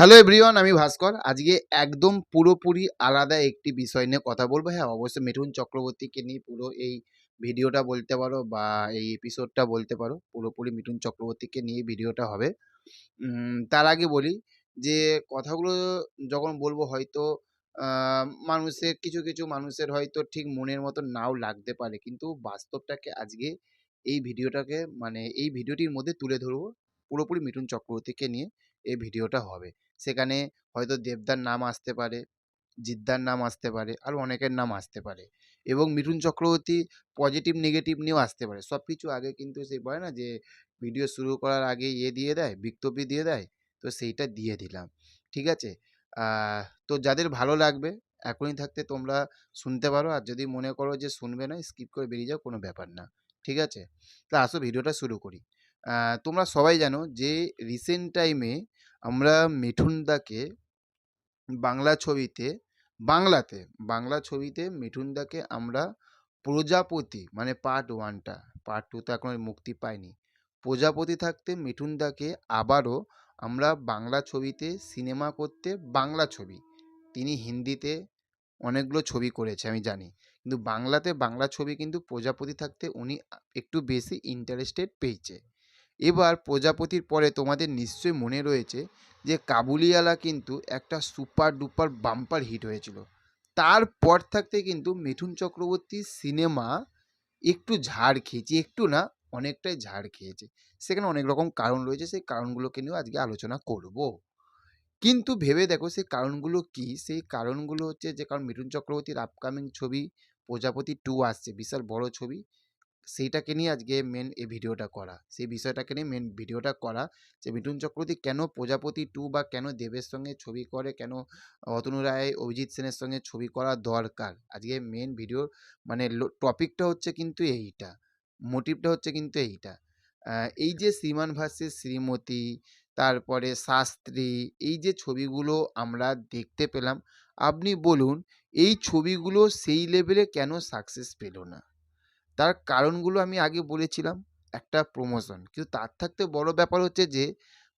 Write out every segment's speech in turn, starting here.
Hello everyone আমি ভাস্কর। আজকে একদম পুরোপুরি আলাদা একটি বিষয় নিয়ে কথা বলব। হ্যাঁ অবশ্যই মিঠুন চক্রবর্তীকে নিয়ে পুরো এই ভিডিওটা বলতে পারো বা এই এপিসোডটা বলতে পারো। পুরোপুরি মিঠুন চক্রবর্তীকে নিয়ে ভিডিওটা হবে। তার আগে বলি যে কথাগুলো যখন বলব হয়তো মানুষের, কিছু কিছু মানুষের হয়তো ঠিক মনের মতো নাও লাগতে পারে। কিন্তু বাস্তবটাকে আজকে এই ভিডিওটাকে মানে এই ভিডিওটির মধ্যে তুলে ধরবো। পুরোপুরি মিঠুন চক্রবর্তীকে নিয়ে। এই ভিডিওটা হবে। সেখানে হয়তো দেবদার নাম আসতে পারে, জিদ্দার নাম আসতে পারে আর অনেকের নাম আসতে পারে এবং মিঠুন চক্রবর্তী পজিটিভ নেগেটিভ নিয়েও আসতে পারে। সব কিছু আগে কিন্তু সেই বলে না যে, ভিডিও শুরু করার আগে ইয়ে দিয়ে দেয়, বিজ্ঞপ্তি দিয়ে দেয়? তো সেইটা দিয়ে দিলাম। ঠিক আছে? তো যাদের ভালো লাগবে, এখনই থাকতে তোমরা শুনতে পারো। আর যদি মনে করো যে শুনবে না স্কিপ করে বেরিয়ে যাও, কোনো ব্যাপার না। ঠিক আছে? তা আসো, ভিডিওটা শুরু করি। তোমরা সবাই জানো যে রিসেন্ট টাইমে আমরা মিঠুনদাকে বাংলা ছবিতে, বাংলাতে, বাংলা ছবিতে মিঠুনদাকে আমরা প্রজাপতি মানে পার্ট ওয়ানটা পার্ট টু তো এখনও মুক্তি পায়নি প্রজাপতি থাকতে মিঠুনদাকে আবারও আমরা বাংলা ছবিতে সিনেমা করতে বাংলা ছবি। তিনি হিন্দিতে অনেকগুলো ছবি করেছে, আমি জানি। কিন্তু বাংলাতে বাংলা ছবি কিন্তু প্রজাপতি থাকতে উনি একটু বেশি ইন্টারেস্টেড পেয়েছে। এবার প্রজাপতির পরে তোমাদের নিশ্চয়ই মনে রয়েছে যে কাবুলিওয়ালা কিন্তু একটা সুপার ডুপার বাম্পার হিট হয়েছিল। তারপর থাকতে কিন্তু মিঠুন চক্রবর্তীর সিনেমা একটু ঝাড় খেয়েছে, একটু না, অনেকটাই ঝাড় খেয়েছে। সেখানে অনেক রকম কারণ রয়েছে, সেই কারণগুলোকে নিয়েও আজকে আলোচনা করব। কিন্তু ভেবে দেখো সেই কারণগুলো কি? সেই কারণগুলো হচ্ছে যে, কারণ মিঠুন চক্রবর্তীর আপকামিং ছবি প্রজাপতি টু আসছে, বিশাল বড় ছবি। সেইটাকে নিয়ে আজকে মেন এই ভিডিওটা করা। সেই বিষয়টাকে নিয়ে মেন ভিডিওটা করা যে মিঠুন চক্রবর্তী কেন প্রজাপতি টু বা কেন দেবের সঙ্গে ছবি করে, কেন অতনু রায়, অভিজিৎ সেনের সঙ্গে ছবি করা দরকার? আজকে মেন ভিডিওর মানে টপিকটা হচ্ছে কিন্তু এইটা। মোটিভটা হচ্ছে কিন্তু এইটা। এই যে শ্রীমান ভার্সেস শ্রীমতী, তারপরে শাস্ত্রী, এই যে ছবিগুলো আমরা দেখতে পেলাম, আপনি বলুন, এই ছবিগুলো সেই লেভেলে কেন সাকসেস পেল না? তার কারণগুলো আমি আগে বলেছিলাম, একটা প্রমোশন। কিন্তু তার থাকতে বড় ব্যাপার হচ্ছে যে,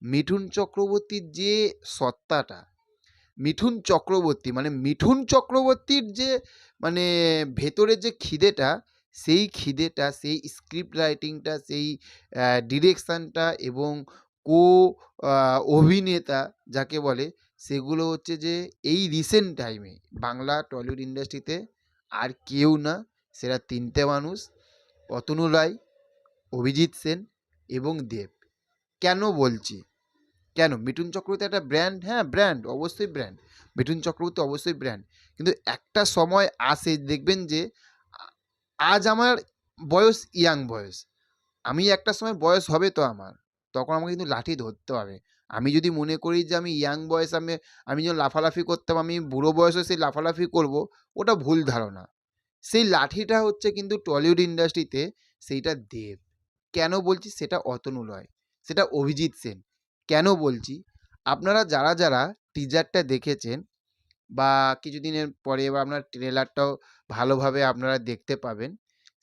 মিঠুন চক্রবর্তীর যে সত্তাটা, মিঠুন চক্রবর্তী মানে মিঠুন চক্রবর্তীর যে মানে ভেতরে যে খিদেটা, সেই খিদেটা, সেই স্ক্রিপ্ট রাইটিংটা সেই ডিরেকশানটা এবং কো অভিনেতা যাকে বলে, সেগুলো হচ্ছে যে, এই রিসেন্ট টাইমে বাংলা টলিউড ইন্ডাস্ট্রিতে আর কেউ না সেরা তিনটে মানুষ, অতনু রায়, অভিজিৎ সেন এবং দেব। কেন বলছি? কেন? মিঠুন চক্রবর্তী একটা ব্র্যান্ড হ্যাঁ ব্র্যান্ড অবশ্যই ব্র্যান্ড মিঠুন চক্রবর্তী অবশ্যই ব্র্যান্ড কিন্তু একটা সময় আসে, দেখবেন যে আজ আমার বয়স ইয়াং বয়স। আমি একটা সময় বয়স হবে তো আমার। তখন আমাকে কিন্তু লাঠি ধরতে হবে। আমি যদি মনে করি যে, আমি ইয়াং বয়স, আমি আমি যখন লাফালাফি করতাম, আমি বুড়ো বয়সে সেই লাফালাফি করব, ওটা ভুল ধারণা। সেই লাঠিটা হচ্ছে কিন্তু টলিউড ইন্ডাস্ট্রিতে সেইটা দেব। কেন বলছি? সেটা অতনু নয় সেটা অভিজিৎ সেন। কেন বলছি? আপনারা যারা যারা টিজারটা দেখেছেন বা কিছুদিনের পরে এবার আপনার ট্রেলারটাও ভালোভাবে আপনারা দেখতে পাবেন,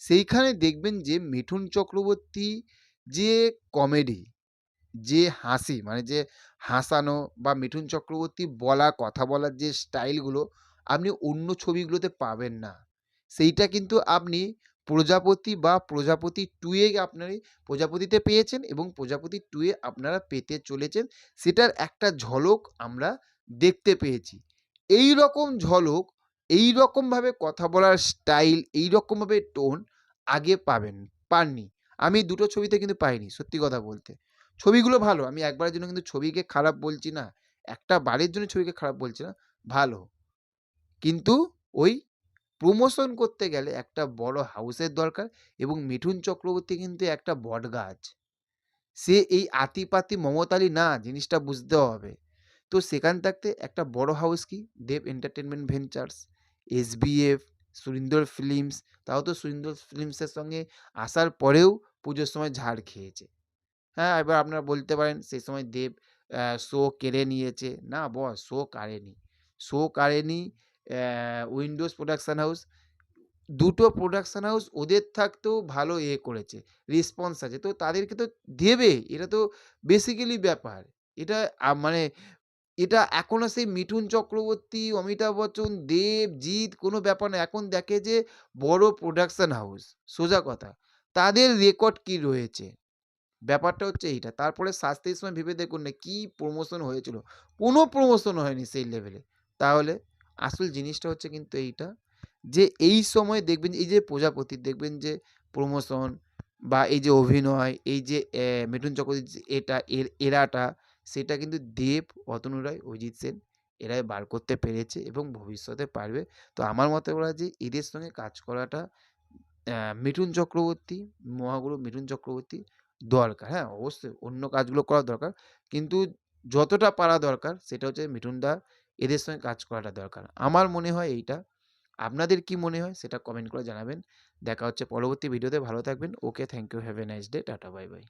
সেইখানে দেখবেন যে মিঠুন চক্রবর্তী যে কমেডি যে হাসি মানে যে হাসানো বা মিঠুন চক্রবর্তী বলা, কথা বলার যে স্টাইলগুলো আপনি অন্য ছবিগুলোতে পাবেন না। সেইটা কিন্তু আপনি প্রজাপতি বা প্রজাপতি টুয়ে আপনার প্রজাপতিতে পেয়েছেন এবং প্রজাপতি টুয়ে আপনারা পেতে চলেছেন। সেটার একটা ঝলক আমরা দেখতে পেয়েছি। এই রকম ঝলক এই রকমভাবে কথা বলার স্টাইল এই রকমভাবে টোন আগে পাবেন, পাননি। আমি দুটো ছবিতে কিন্তু পাইনি, সত্যি কথা বলতে। ছবিগুলো ভালো, আমি একবারের জন্য কিন্তু ছবিকে খারাপ বলছি না। একটা বারের জন্য ছবিকে খারাপ বলছি না, ভালো। কিন্তু ওই প্রমোশন করতে গেলে একটা বড় হাউসের দরকার এবং মিঠুন চক্রবর্তী কিন্তু একটা বট গাছ। সে এই আতিপাতি মমতালি না, জিনিসটা বুঝতে হবে। তো সেখান থাকতে একটা বড় হাউস কি? Dev entertainment ventures S SVF Surinder films তাও তো সুরিন্দর ফিল্মসের সঙ্গে আসার পরেও পুজোর সময় ঝাড় খেয়েছে। হ্যাঁ এবার আপনারা বলতে পারেন সেই সময় দেব শো কেড়ে নিয়েছে। না বস শো কাড়েনি। শো কাড়েনি উইন্ডোজ প্রোডাকশান হাউস দুটো প্রোডাকশান হাউস ওদের থাকতেও ভালো এ করেছে রেসপন্স আছে তো তাদেরকে তো দেবে এটা তো বেসিক্যালি ব্যাপার এটা মানে এটা এখন আর সেই মিঠুন চক্রবর্তী, অমিতাভ বচ্চন, দেব, জিৎ কোনো ব্যাপার না। এখন দেখে যে বড় প্রোডাকশান হাউস, সোজা কথা। তাদের রেকর্ড কি রয়েছে? ব্যাপারটা হচ্ছে এইটা। তারপরে শাস্তির সময় ভেবে দেখুন না কি প্রমোশন হয়েছিল। কোনো প্রমোশন হয়নি সেই লেভেলে। তাহলে আসল জিনিসটা হচ্ছে কিন্তু এইটা যে এই সময় দেখবেন এই যে প্রজাপতি দেখবেন যে প্রমোশন বা এই যে অভিনয়, এই যে মিঠুন চক্রবর্তী এটা এর এরাটা সেটা কিন্তু দেব, অতনু রায়, সেন এরাই বার করতে পেরেছে এবং ভবিষ্যতে পারবে। তো আমার মতে বলা যে এদের সঙ্গে কাজ করাটা মিঠুন চক্রবর্তী, মহাগুরু মিঠুন চক্রবর্তী দরকার। হ্যাঁ, অবশ্যই অন্য কাজগুলো করা দরকার। কিন্তু যতটা পারা দরকার সেটা হচ্ছে মিঠুন দা এদের সঙ্গে কাজ করাটা দরকার। আমার মনে হয় এইটা। আপনাদের কি মনে হয় সেটা কমেন্ট করে জানাবেন। দেখা হচ্ছে পরবর্তী ভিডিওতে। ভালো থাকবেন। Okay, thank you. Have a nice day. Tata, bye, bye.